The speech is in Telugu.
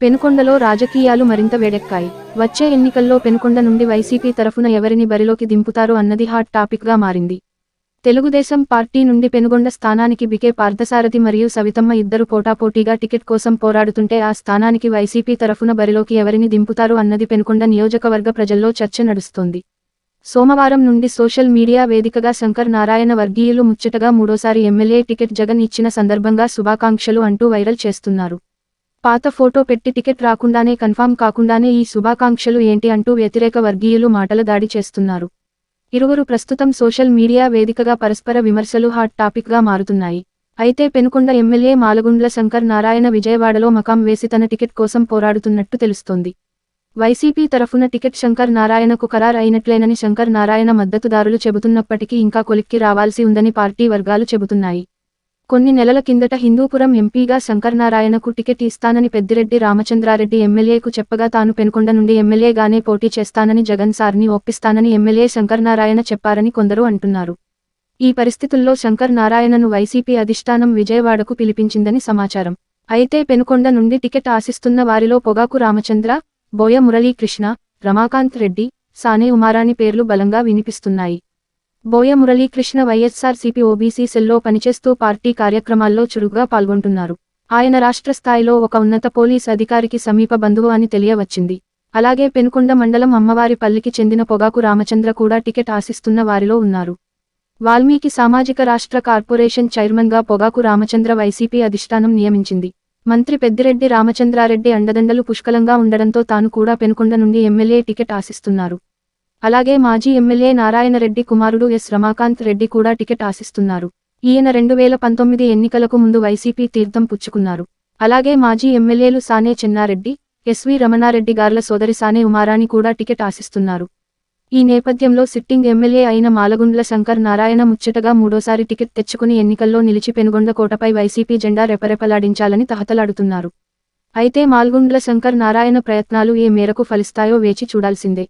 పెనుకొండలో రాజకీయాలు మరింత వేడెక్కాయి. వచ్చే ఎన్నికల్లో పెనుకొండ నుండి వైసీపీ తరఫున ఎవరిని బరిలోకి దింపుతారు అన్నది హాట్ టాపిక్గా మారింది. తెలుగుదేశం పార్టీ నుండి పెనుగొండ స్థానానికి బికే పార్థసారథి మరియు సవితమ్మ ఇద్దరు పోటాపోటీగా టికెట్ కోసం పోరాడుతుంటే ఆ స్థానానికి వైసీపీ తరఫున బరిలోకి ఎవరిని దింపుతారు అన్నది పెనుకొండ నియోజకవర్గ ప్రజల్లో చర్చ నడుస్తోంది. సోమవారం నుండి సోషల్ మీడియా వేదికగా శంకర్ నారాయణ వర్గీయులు ముచ్చటగా మూడోసారి ఎమ్మెల్యే టికెట్ జగన్ ఇచ్చిన సందర్భంగా శుభాకాంక్షలు అంటూ వైరల్ చేస్తున్నారు. పాత ఫోటో పెట్టి టికెట్ రాకుండానే కన్ఫామ్ కాకుండానే ఈ శుభాకాంక్షలు ఏంటి అంటూ వ్యతిరేక వర్గీయులు మాటల దాడి చేస్తున్నారు. ఇరువురు ప్రస్తుతం సోషల్ మీడియా వేదికగా పరస్పర విమర్శలు హాట్ టాపిక్గా మారుతున్నాయి. అయితే పెనుకొండ ఎమ్మెల్యే మాలగుండ్ల శంకర్ నారాయణ విజయవాడలో మకాం వేసి తన టికెట్ కోసం పోరాడుతున్నట్టు తెలుస్తోంది. వైసీపీ తరఫున టికెట్ శంకర్ నారాయణకు ఖరారు అయినట్లేనని శంకర్ నారాయణ మద్దతుదారులు చెబుతున్నప్పటికీ ఇంకా కొలిక్కి రావాల్సి ఉందని పార్టీ వర్గాలు చెబుతున్నాయి. కొన్ని నెలల కిందట హిందూపురం ఎంపీగా శంకర్నారాయణకు టికెట్ ఇస్తానని పెద్దిరెడ్డి రామచంద్రారెడ్డి ఎమ్మెల్యేకు చెప్పగా తాను పెనుకొండ నుండి ఎమ్మెల్యేగానే పోటీ చేస్తానని జగన్ సార్ని ఒప్పిస్తానని ఎమ్మెల్యే శంకర్నారాయణ చెప్పారని కొందరు అంటున్నారు. ఈ పరిస్థితుల్లో శంకర్ నారాయణను వైసీపీ అధిష్టానం విజయవాడకు పిలిపించిందని సమాచారం. అయితే పెనుకొండ నుండి టికెట్ ఆశిస్తున్న వారిలో పొగాకు రామచంద్ర బోయ మురళీకృష్ణ రమాకాంత్ రెడ్డి సానే ఉమారాణి పేర్లు బలంగా వినిపిస్తున్నాయి. Boya Muralikrishna YSR CP OBC సెల్లో పనిచేస్తూ పార్టీ కార్యక్రమాల్లో చురుగ్గా పాల్గొంటున్నారు. ఆయన రాష్ట్ర స్థాయిలో ఒక ఉన్నత పోలీస్ అధికారికి సమీప బంధువు అని తెలియవచ్చింది. అలాగే పెనుకొండ మండలం అమ్మవారిపల్లికి చెందిన పొగాకు రామచంద్ర కూడా టికెట్ ఆశిస్తున్న వారిలో ఉన్నారు. వాల్మీకి సామాజిక రాష్ట్ర కార్పొరేషన్ చైర్మన్గా పొగాకు రామచంద్ర వైసీపీ అధిష్టానం నియమించింది. మంత్రి పెద్దిరెడ్డి రామచంద్రారెడ్డి అండదండలు పుష్కలంగా ఉండడంతో తాను కూడా పెనుకొండ నుండి ఎమ్మెల్యే టికెట్ ఆశిస్తున్నారు. అలాగే మాజీ ఎమ్మెల్యే నారాయణరెడ్డి కుమారుడు ఎస్ రమాకాంత్ రెడ్డి కూడా టికెట్ ఆశిస్తున్నారు. ఈయన రెండు వేల పంతొమ్మిది ఎన్నికలకు ముందు వైసీపీ తీర్థం పుచ్చుకున్నారు. అలాగే మాజీ ఎమ్మెల్యేలు సానే చెన్నారెడ్డి ఎస్వి రమణారెడ్డి గార్ల సోదరి సానే ఉమారాణి కూడా టికెట్ ఆశిస్తున్నారు. ఈ నేపథ్యంలో సిట్టింగ్ ఎమ్మెల్యే అయిన మాలగుండ్ల శంకర్ నారాయణ ముచ్చటగా మూడోసారి టికెట్ తెచ్చుకుని ఎన్నికల్లో నిలిచి పెనుగొండ కోటపై వైసీపీ జెండా రెపరెపలాడించాలని తహతలాడుతున్నారు. అయితే మాల్గుండ్ల శంకర్ నారాయణ ప్రయత్నాలు ఏ మేరకు ఫలిస్తాయో వేచి చూడాల్సిందే.